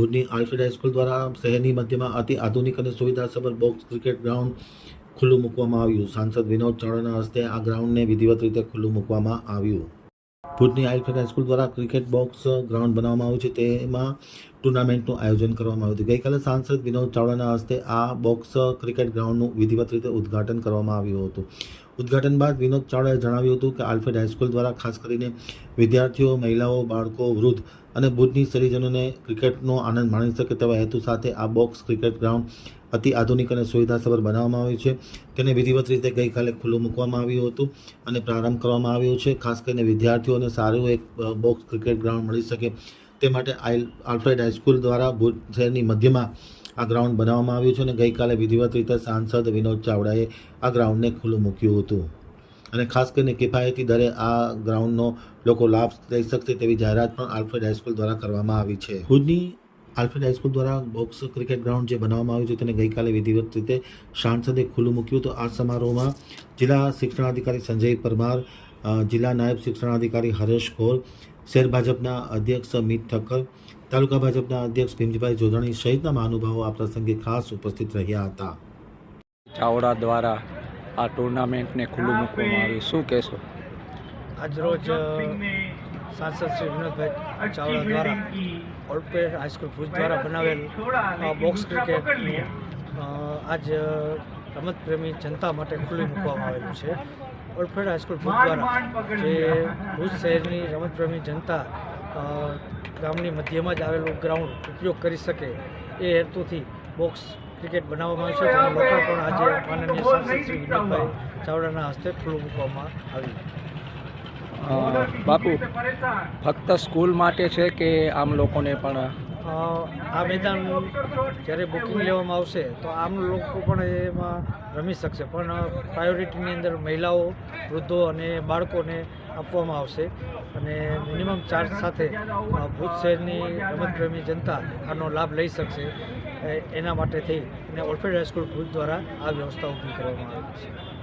ભુજની Alfred high school દ્વારા શહેરની મધ્યમાં અતિ આધુનિક અને સુવિધાસભર બોક્સ ક્રિકેટ ગ્રાઉન્ડ ખુલ્લું મૂકવામાં આવ્યું. સાંસદ વિનોદ ચાવડાના હસ્તે આ ગ્રાઉન્ડને વિધિવત રીતે ખુલ્લું મૂકવામાં આવ્યું. ભુજની આલ્ફ્રેડ હાઈસ્કૂલ દ્વારા ક્રિકેટ બોક્સ ગ્રાઉન્ડ બનાવવામાં આવ્યું છે. તેમાં ટુર્નામેન્ટનું આયોજન કરવામાં આવ્યું હતું. ગઈકાલે સાંસદ વિનોદ ચાવડાના હસ્તે આ બોક્સ ક્રિકેટ ગ્રાઉન્ડનું વિધિવત રીતે ઉદ્ઘાટન કરવામાં આવ્યું હતું. ઉદ્ઘાટન બાદ વિનોદ ચાવડાએ જણાવ્યું હતું કે આલ્ફેડ હાઈસ્કૂલ દ્વારા ખાસ કરીને વિદ્યાર્થીઓ, મહિલાઓ, બાળકો, વૃદ્ધ અને ભુજની શહેરીજનોને ક્રિકેટનો આનંદ માણી શકે તેવા હેતુ સાથે આ બોક્સ ક્રિકેટ ગ્રાઉન્ડ અતિ આધુનિક અને સુવિધાસભર બનાવવામાં આવ્યું છે. તેને વિધિવત રીતે ગઈકાલે ખુલ્લું મૂકવામાં આવ્યું હતું અને પ્રારંભ કરવામાં આવ્યો છે. ખાસ કરીને વિદ્યાર્થીઓને સારું એક બોક્સ ક્રિકેટ ગ્રાઉન્ડ મળી શકે તે માટે આઇલ, આલ્ફ્રેડ હાઈસ્કૂલ દ્વારા ભુજ શહેરની મધ્યમાં આ ગ્રાઉન્ડ બનાવવામાં આવ્યું છે અને ગઈકાલે વિધિવત રીતે સાંસદ વિનોદ ચાવડાએ આ ગ્રાઉન્ડને ખુલ્લું મૂક્યું હતું. અને ખાસ કરીને કિફાયતી દરે આ ગ્રાઉન્ડનો લોકો લાભ લઈ શકશે તેવી જાહેરાત પણ આલ્ફ્રેડ હાઈસ્કૂલ દ્વારા કરવામાં આવી છે. ભુજની આલ્ફ્રેડ હાઈસ્કૂલ દ્વારા બોક્સ ક્રિકેટ ગ્રાઉન્ડ જે બનાવવામાં આવ્યું છે તેને ગઈકાલે વિધિવત રીતે સાંસદે ખુલ્લું મૂક્યું તો આ સમારોહમાં જિલ્લા શિક્ષણાધિકારી સંજય પરમાર જિલ્લા નાયબ શિક્ષણાધિકારી હરેશ ગોર શહેર ભાજપના અધ્યક્ષ મિત ઠક્કર તાલુકા ભાજપના અધ્યક્ષ ભીમજીભાઈ જોધાણી સહિતના મહાનુભાવો આ પ્રસંગે ખાસ ઉપસ્થિત રહ્યા હતા. ચાવડા દ્વારા આ ટુર્નામેન્ટને ખુલ્લું મૂકવામાં આવ્યું. શું કહેશો? આજરોજ સાંસદ શ્રી વિનોદભાઈ ચાવડા દ્વારા ઓલ્ડપેડ હાઈસ્કૂલ ભુજ દ્વારા બનાવેલ બોક્સ ક્રિકેટનું આજ રમતપ્રેમી જનતા માટે ખુલ્લું મૂકવામાં આવેલું છે. ઓલ્ડપેડ હાઈસ્કૂલ ભુજ દ્વારા જે ભુજ શહેરની રમતપ્રેમી જનતા ગામની મધ્યમાં જ આવેલું ગ્રાઉન્ડ ઉપયોગ કરી શકે એ હેતુથી બોક્સ ક્રિકેટ બનાવવામાં આવ્યું છે જેનું લોકાર્પણ આજે માનનીય સાંસદ શ્રી વિનોદભાઈ ચાવડાના હસ્તે ખુલ્લું મૂકવામાં આવ્યું. બાપુ, ફક્ત સ્કૂલ માટે છે કે આમ લોકોને પણ? આ મેદાન જ્યારે બુકિંગ લેવામાં આવશે, તો આમ લોકો પણ એમાં રમી શકશે. પણ પ્રાયોરિટીની અંદર મહિલાઓ, વૃદ્ધો અને બાળકોને આપવામાં આવશે. અને મિનિમમ ચાર્જ સાથે ભુજ શહેરની રમતપ્રેમી જનતા આનો લાભ લઈ શકશે. એના માટે થઈ અને ઓલફેડ હાઈસ્કૂલ ભુજ દ્વારા આ વ્યવસ્થા ઊભી કરવામાં આવી છે.